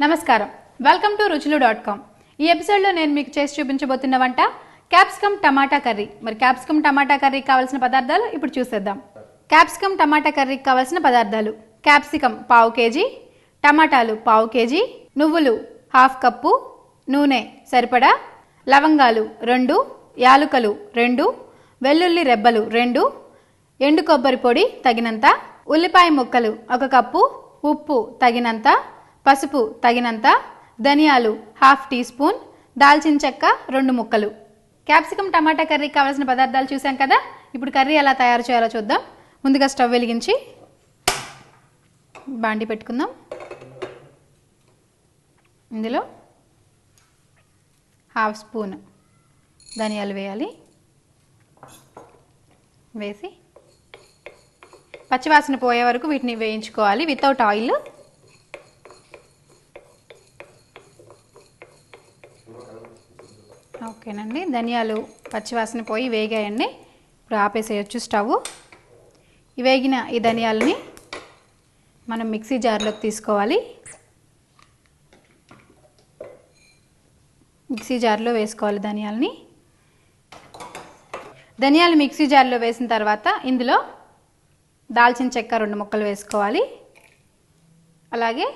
నమస్కారం. Welcome to Ruchulu dot com. ఈ ఎపిసోడ్లో నేను మీకు చేసి చూపించబోతున్న వంట క్యాప్సికమ్ టమాటా కర్రీ. మరి క్యాప్సికమ్ టమాటా కర్రీకి కావాల్సిన పదార్థాలు ఇప్పుడు చూసేద్దాం. క్యాప్సికమ్ టమాటా కర్రీకి కావాల్సిన పదార్థాలు. క్యాప్సికమ్ పావు కేజీ టమాటాలు పావు కేజీ నువ్వులు హాఫ్ కప్పు నూనె సరిపడా లవంగాలు రెండు యాలుకలు రెండు వెల్లుల్లి రెబ్బలు రెండు ఎండు కొబ్బరి పొడి తగినంత ఉల్లిపాయ ముక్కలు ఒక కప్పు ఉప్పు తగినంత పసుపు తగినంత ధనియాలు హాఫ్ టీ స్పూన్ దాల్చిన చెక్క రెండు ముక్కలు. క్యాప్సికమ్ టమాటా కర్రీకి కావాల్సిన పదార్థాలు చూసాం కదా? ఇప్పుడు కర్రీ ఎలా తయారు చేయాలో చూద్దాం. ముందుగా స్టవ్ వెలిగించి బాండి పెట్టుకుందాం. ఇందులో హాఫ్ స్పూన్ ధనియాలు వేయాలి. వేసి పచ్చివాసన పోయే వరకు వీటిని వేయించుకోవాలి. వితౌట్ ఆయిల్ ఓకేనండి ధనియాలు పచ్చివాసన పోయి వేగాయండి. ఇప్పుడు ఆపేసేయచ్చు స్టవ్ వేగిన ఈ ధనియాలని మనం మిక్సీ జార్లోకి తీసుకోవాలి. మిక్సీ జార్లో వేసుకోవాలి ధనియాలని. ధనియాలు మిక్సీ జార్లో వేసిన తర్వాత ఇందులో దాల్చిన చెక్క రెండు ముక్కలు వేసుకోవాలి. అలాగే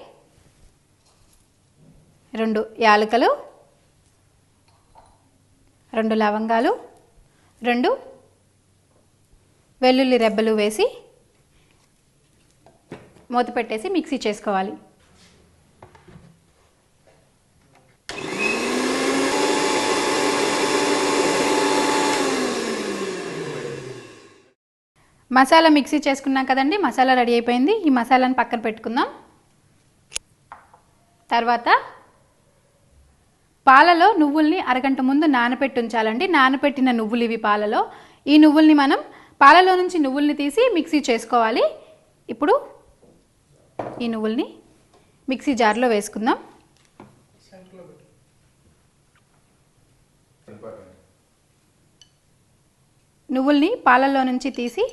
రెండు యాలకులు రెండు లవంగాలు రెండు వెల్లుల్లి రెబ్బలు వేసి మూత పెట్టేసి మిక్సీ చేసుకోవాలి. మసాలా మిక్సీ చేసుకున్నాం కదండి మసాలా రెడీ అయిపోయింది. ఈ మసాలాను పక్కన పెట్టుకుందాం. తర్వాత పాలలో నువ్వుల్ని అరగంట ముందు నానపెట్టి ఉంచాలండి నానపెట్టిన నువ్వులు ఇవి పాలలో. ఈ నువ్వుల్ని మనం పాలలో నుంచి నువ్వుల్ని తీసి మిక్సీ చేసుకోవాలి. ఇప్పుడు ఈ నువ్వుల్ని మిక్సీ జార్లో వేసుకుందాం. నువ్వుల్ని పాలల్లో నుంచి తీసి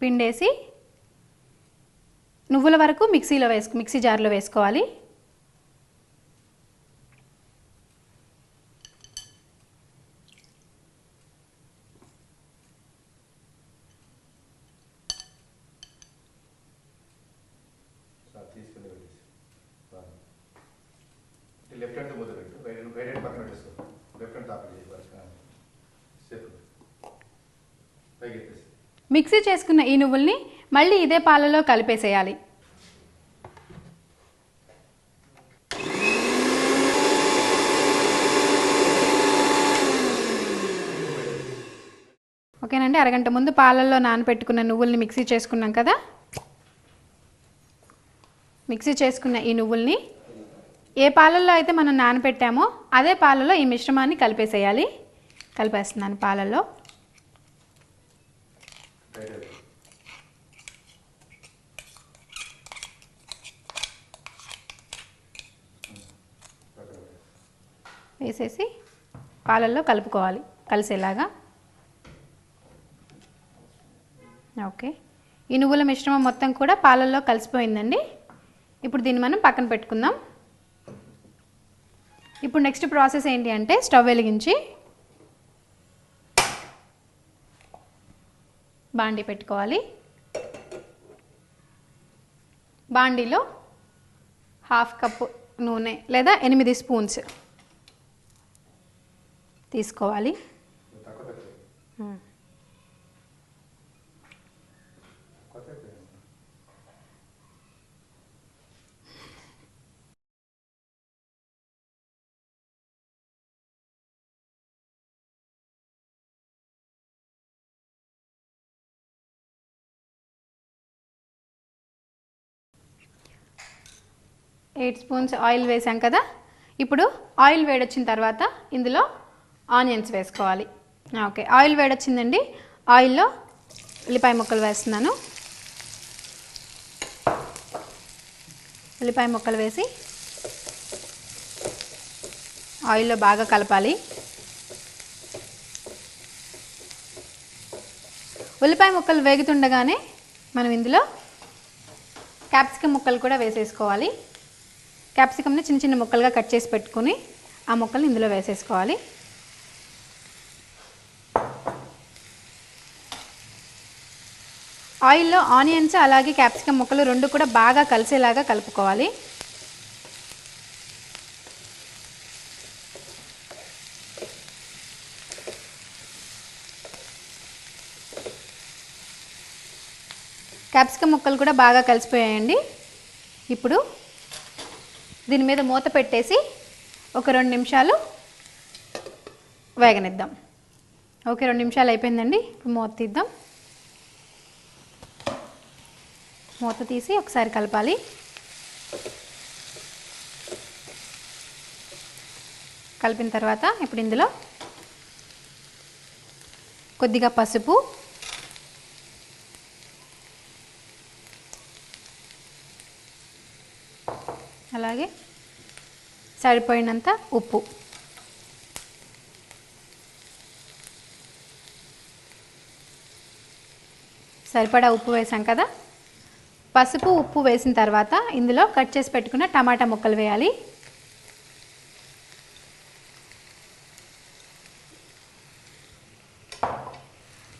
పిండేసి నువ్వుల వరకు మిక్సీలో వేసుకు మిక్సీ జార్లో వేసుకోవాలి. మిక్సీ చేసుకున్న ఈ నువ్వుల్ని మళ్ళీ ఇదే పాలలో కలిపేసేయాలి. ఓకేనండి అరగంట ముందు పాలల్లో నానబెట్టుకున్న నువ్వుల్ని మిక్సీ చేసుకున్నాం కదా? మిక్సీ చేసుకున్న ఈ నువ్వుల్ని ఏ పాలల్లో అయితే మనం నానబెట్టామో అదే పాలలో ఈ మిశ్రమాన్ని కలిపేసేయాలి. కలిపేస్తున్నాను పాలల్లో. వేసేసి పాలల్లో కలుపుకోవాలి కలిసేలాగా. ఓకే. ఈ నువ్వుల మిశ్రమం మొత్తం కూడా పాలల్లో కలిసిపోయిందండి. ఇప్పుడు దీన్ని మనం పక్కన పెట్టుకుందాం. ఇప్పుడు నెక్స్ట్ ప్రాసెస్ ఏంటి అంటే స్టవ్ వెలిగించి బాండి పెట్టుకోవాలి. బాండీలో హాఫ్ కప్పు నూనె లేదా ఎనిమిది స్పూన్స్ తీసుకోవాలి. ఎయిట్ స్పూన్స్ ఆయిల్ వేసాం కదా? ఇప్పుడు ఆయిల్ వేడొచ్చిన తర్వాత ఇందులో ఆనియన్స్ వేసుకోవాలి. ఓకే ఆయిల్ వేడొచ్చిందండి. ఆయిల్లో ఉల్లిపాయ ముక్కలు వేస్తున్నాను. ఉల్లిపాయ ముక్కలు వేసి ఆయిల్లో బాగా కలపాలి. ఉల్లిపాయ ముక్కలు వేగుతుండగానే మనం ఇందులో క్యాప్సికమ్ ముక్కలు కూడా వేసేసుకోవాలి. క్యాప్సికమ్ని చిన్న చిన్న ముక్కలుగా కట్ చేసి పెట్టుకుని ఆ ముక్కల్ని ఇందులో వేసేసుకోవాలి. ఆయిల్లో ఆనియన్స్ అలాగే క్యాప్సికమ్ ముక్కలు రెండు కూడా బాగా కలిసేలాగా కలుపుకోవాలి. క్యాప్సికమ్ ముక్కలు కూడా బాగా కలిసిపోయాయండి. ఇప్పుడు దీని మీద మూత పెట్టేసి ఒక రెండు నిమిషాలు వేగనిద్దాం. ఓకే రెండు నిమిషాలు అయిపోయిందండి. ఇప్పుడు మూత తీద్దాం. మూత తీసి ఒకసారి కలపాలి. కలిపిన తర్వాత ఇప్పుడు ఇందులో కొద్దిగా పసుపు అలాగే సరిపోయినంత ఉప్పు. సరిపడా ఉప్పు వేసాం కదా? పసుపు ఉప్పు వేసిన తర్వాత ఇందులో కట్ చేసి పెట్టుకున్న టమాటా ముక్కలు వేయాలి.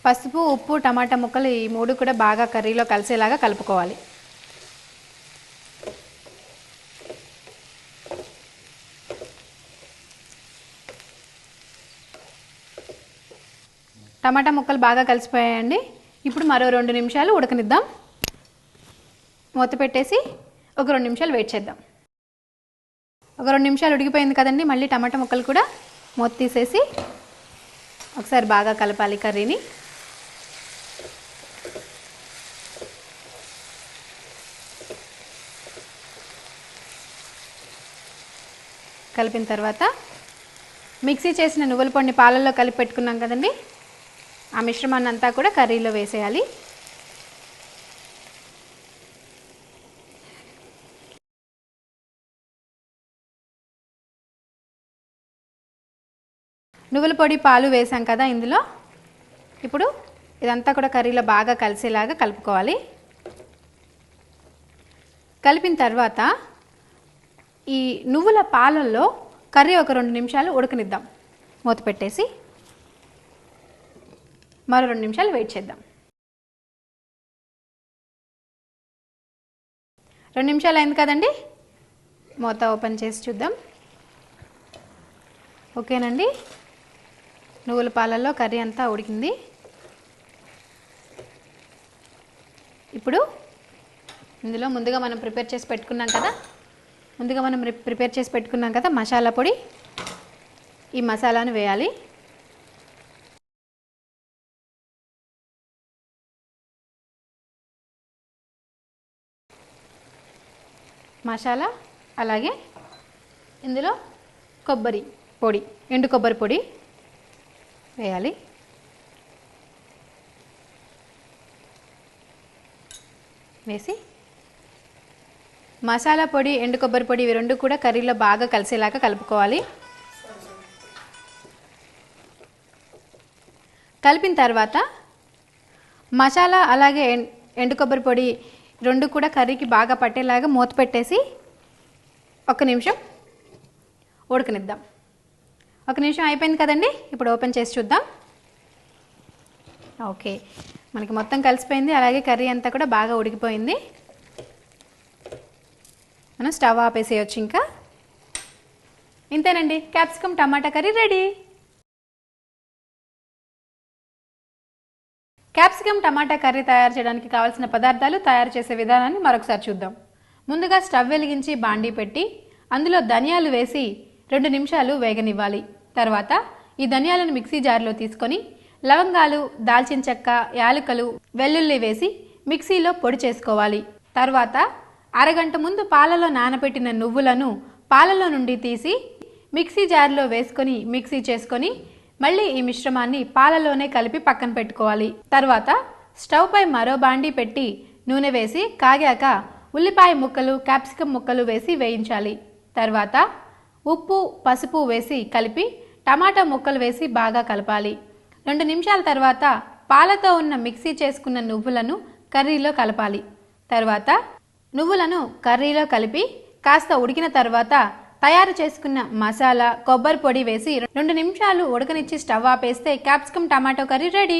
పసుపు ఉప్పు టమాటా ముక్కలు ఈ మూడు కూడా బాగా కర్రీలో కలిసేలాగా కలుపుకోవాలి. టమాటా ముక్కలు బాగా కలిసిపోయాయండి. ఇప్పుడు మరో రెండు నిమిషాలు ఉడకనిద్దాం. మూత పెట్టేసి ఒక రెండు నిమిషాలు వెయిట్ చేద్దాం. ఒక రెండు నిమిషాలు ఉడికిపోయింది కదండి మళ్ళీ టమాటా ముక్కలు కూడా మూత తీసేసి ఒకసారి బాగా కలపాలి కర్రీని. కలిపిన తర్వాత మిక్సీ చేసిన నువ్వుల పొడిని పాలల్లో కలిపి పెట్టుకున్నాం కదండి. ఆ మిశ్రమాన్ని అంతా కూడా కర్రీలో వేసేయాలి. నువ్వుల పొడి పాలు వేసాం కదా ఇందులో. ఇప్పుడు ఇదంతా కూడా కర్రీలో బాగా కలిసేలాగా కలుపుకోవాలి. కలిపిన తర్వాత ఈ నువ్వుల పాలల్లో కర్రీ ఒక రెండు నిమిషాలు ఉడకనిద్దాం. మూత పెట్టేసి మరో రెండు నిమిషాలు వెయిట్ చేద్దాం. రెండు నిమిషాలు అయింది కదండి? మూత ఓపెన్ చేసి చూద్దాం. ఓకేనండి? నువ్వుల పాలల్లో కర్రీ అంతా ఉడికింది. ఇప్పుడు ఇందులో ముందుగా మనం ప్రిపేర్ చేసి పెట్టుకున్నాం కదా? ముందుగా మనం ప్రిపేర్ చేసి పెట్టుకున్నాం కదా మసాలా పొడి? ఈ మసాలాను వేయాలి. మసాలా అలాగే ఇందులో కొబ్బరి పొడి ఎండు కొబ్బరి పొడి వేయాలి. వేసి మసాలా పొడి ఎండు కొబ్బరి పొడి ఇవి రెండు కూడా కర్రీలో బాగా కలిసేలాగా కలుపుకోవాలి. కలిపిన తర్వాత మసాలా అలాగే ఎండు కొబ్బరి పొడి రెండు కూడా కర్రీకి బాగా పట్టేలాగా మూత పెట్టేసి ఒక నిమిషం ఉడకనిద్దాం. ఒక నిమిషం అయిపోయింది కదండి? ఇప్పుడు ఓపెన్ చేసి చూద్దాం. ఓకే. మనకి మొత్తం కలిసిపోయింది. అలాగే కర్రీ అంతా కూడా బాగా ఉడికిపోయింది. మనం స్టవ్ ఆపేసేయచ్చు ఇంకా. ఇంతేనండి. క్యాప్సికమ్ టమాటా కర్రీ రెడీ. క్యాప్సికమ్ టమాటా కర్రీ తయారు చేయడానికి కావాల్సిన పదార్థాలు తయారు చేసే విధానాన్ని మరొకసారి చూద్దాం. ముందుగా స్టవ్ వెలిగించి బాండీ పెట్టి అందులో ధనియాలు వేసి రెండు నిమిషాలు వేగనివ్వాలి. తర్వాత ఈ ధనియాలను మిక్సీ జార్లో తీసుకొని లవంగాలు దాల్చిన చెక్క యాలకులు వెల్లుల్లి వేసి మిక్సీలో పొడి చేసుకోవాలి. తర్వాత అరగంట ముందు పాలలో నానబెట్టిన నువ్వులను పాలలో నుండి తీసి మిక్సీ జార్లో వేసుకొని మిక్సీ చేసుకొని మళ్ళీ ఈ మిశ్రమాన్ని పాలలోనే కలిపి పక్కన పెట్టుకోవాలి. తర్వాత స్టవ్ పై మరో బాండీ పెట్టి నూనె వేసి కాగాక ఉల్లిపాయ ముక్కలు క్యాప్సికం ముక్కలు వేసి వేయించాలి. తర్వాత ఉప్పు పసుపు వేసి కలిపి టమాటా ముక్కలు వేసి బాగా కలపాలి. రెండు నిమిషాల తర్వాత పాలతో ఉన్న మిక్సీ చేసుకున్న నువ్వులను కర్రీలో కలపాలి. తర్వాత నువ్వులను కర్రీలో కలిపి కాస్త ఉడికిన తర్వాత తయారు చేసుకున్న మసాలా కొబ్బరి పొడి వేసి రెండు నిమిషాలు ఉడకనిచ్చి స్టవ్ ఆపేస్తే క్యాప్సికమ్ టమాటో కర్రీ రెడీ.